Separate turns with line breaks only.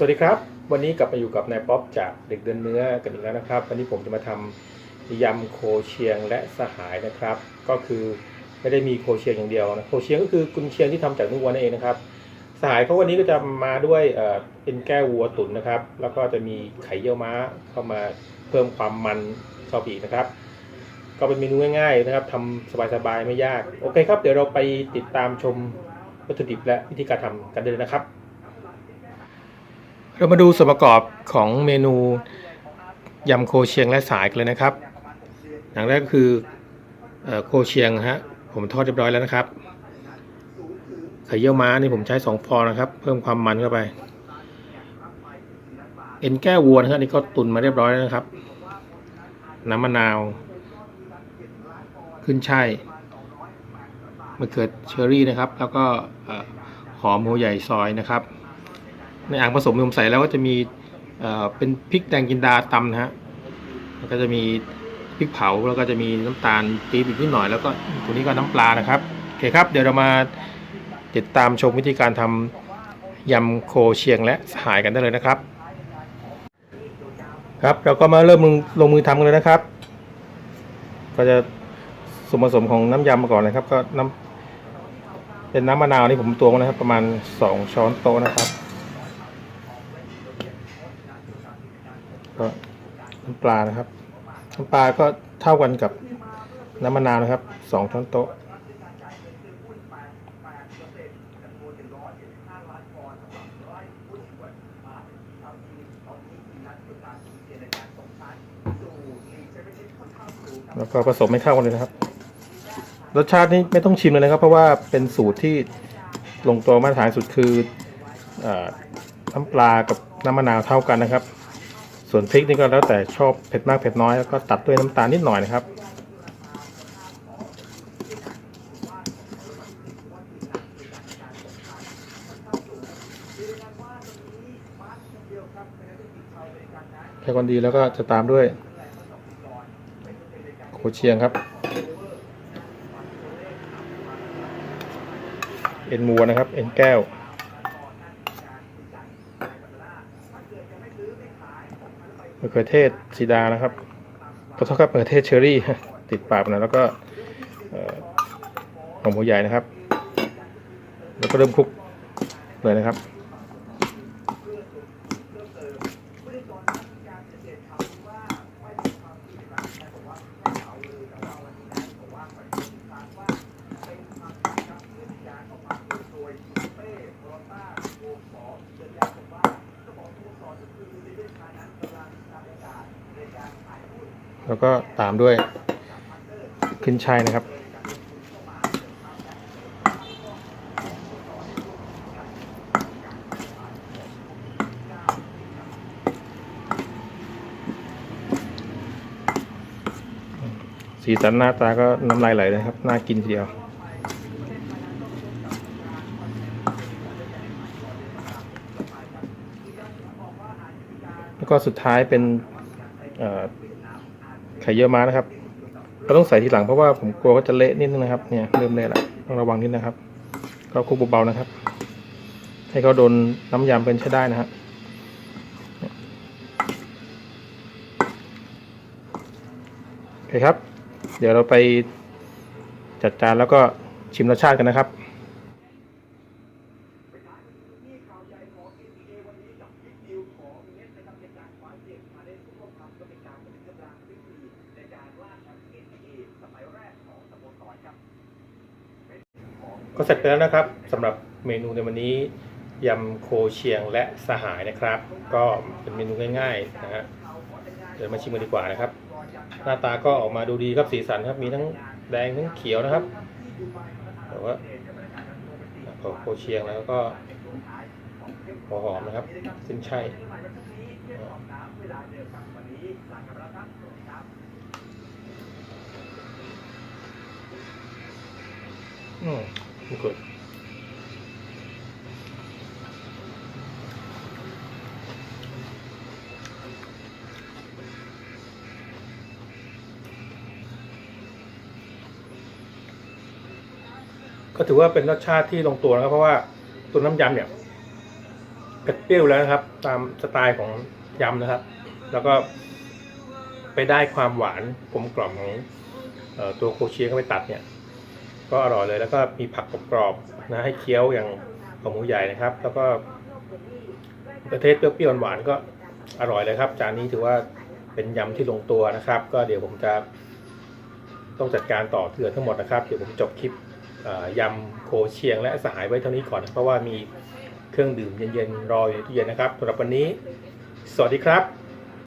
สวัสดีครับ วันนี้กลับมาอยู่กับนายป๊อปจากเด็กเดินเนื้อกันอีกแล้วนะครับ วันนี้ผมจะมาทำยำโคเชียงและสหายนะครับ ก็คือไม่ได้มีโคเชียงอย่างเดียวนะโคเชียงก็คือกุนเชียงที่ทำจากเนื้อวัวนั่นเองนะครับ สหายเขาวันนี้ก็จะมาด้วยเอ็นแก้ววัวตุ๋นนะครับ แล้วก็จะมีไข่เยี่ยวม้าเข้ามาเพิ่มความมันเข้าไปอีกนะครับ ก็เป็นเมนูง่ายๆนะครับทำสบายๆไม่ยากโอเคครับเดี๋ยวเราไปติดตามชมวัตถุดิบและวิธีการทำกันเลยนะครับ เรามาดูส่วนประกอบของเมนูยำโคเชียงและสายกันเลยนะครับ อย่างแรกก็คืออโคเชียงฮะผมทอดเรียบร้อยแล้วนะครับไข่เยี่ยวม้านี่ผมใช้สองฟองนะครับ เพิ่มความมันเข้าไปเอ็นแก้ววัวนะครับนี่ก็ตุนมาเรียบร้อยแล้วนะครับ น้ำมะนาว ขึ้นช่ายมะเขือเชอรี่นะครับ แล้วก็อหอมหัวใหญ่ซอยนะครับ ในอ่างผสมผมใสแล้วก็จะมีเป็นพริกแดงจินดาตำนะฮะแล้วก็จะมีพริกเผาแล้วก็จะมีน้ำตาลปี๊บอีกนิดหน่อยแล้วก็ตัวนี้ก็น้ำปลานะครับโอเคครับเดี๋ยวเรามาติดตามชมวิธีการทำยำโคเชียงและสหายกันได้เลยนะครับ ครับเราก็มาเริ่มลงมือทำกันเลยนะครับ ก็จะส่วนผสมของน้ำยำมาก่อนนะครับ ก็น้ำเป็นน้ำมะนาวนี่ผมตวงนะครับ ประมาณ 2 ช้อนโต๊ะนะครับ ก็น้ำปลานะครับ น้ำปลาก็เท่ากันกับน้ำมะนาวนะครับ2ช้อนโต๊ะแล้วก็ผสมให้เข้ากันเลยนะครับ รสชาตินี้ไม่ต้องชิมเลยนะครับ เพราะว่าเป็นสูตรที่ลงตัวมาตรฐานสุดคืออน้ำปลากับน้ำมะนาวเท่ากันนะครับ ส่วนพริกนี่ก็แล้วแต่ชอบเผ็ดมากเผ็ดน้อยแล้วก็ตัดด้วยน้ำตาลนิดหน่อยนะครับ แค่คนดีแล้วก็จะตามด้วยโคเชียงครับ เอ็นมัวนะครับ เอ็นแก้ว มะเขือเทศสีดานะครับขอโทษครับมะเขือเทศเชอรี่ ติดปากนะแล้วก็หอมหัวใหญ่นะครับ แล้วก็เริ่มคลุกเลยนะครับ แล้วก็ตามด้วยขึ้นช่ายนะครับ สีสันหน้าตาก็น้ำลายไหลเลยครับ น่ากินทีเดียวแล้วก็สุดท้ายเป็น ข่เยี่ยวม้านะครับเราต้องใส่ทีหลังเพราะว่าผมกลัวว่าจะเละนิดนึงนะครับ เนี่ยเริ่มเละแล้วต้องระวังนิดนะครับ ก็คุกเบาๆนะครับ ให้เขาโดนน้ำยำเป็นใช้ได้นะฮะโอเคครับ เดี๋ยวเราไปจัดจานแล้วก็ชิมรสชาติกันนะครับ ก็เสร็จไปแล้วนะครับสำหรับเมนูในวันนี้ยำโคเชียงและสหายนะครับ ก็เป็นเมนูง่ายๆนะฮะเดี๋ยวมาชิมกันดีกว่านะครับ หน้าตาก็ออกมาดูดีครับสีสันครับมีทั้งแดงทั้งเขียวนะครับแต่ว่าพอโคเชียงแล้วก็หัวหอมนะครับสิ้นช่ายอืม good ก็ถือว่าเป็นรสชาติที่ลงตัวนะครับ เพราะว่าตัวน้ำยำเนี่ยเเปรี้ยวแล้วนะครับ ตามสไตล์ของยำนะครับ แล้วก็ไปได้ความหวานกลมกล่อมของออตัวโคเชียเข้าไปตัดเนี่ย ก็อร่อยเลยแล้วก็มีผักกรอบๆนะให้เคี้ยวอย่างของหมูใหญ่นะครับ แล้วก็ประเทศเปรี้ยวๆหวานๆก็อร่อยเลยครับ จานนี้ถือว่าเป็นยำที่ลงตัวนะครับ ก็เดี๋ยวผมจะต้องจัดการต่อเถื่อทั้งหมดนะครับ เดี๋ยวผมจบคลิปยำโคเชียงและสหายไว้เท่านี้ก่อน เพราะว่ามีเครื่องดื่มเย็นๆรออยู่ในตู้เย็นนะครับสำหรับวันนี้ สวัสดีครับ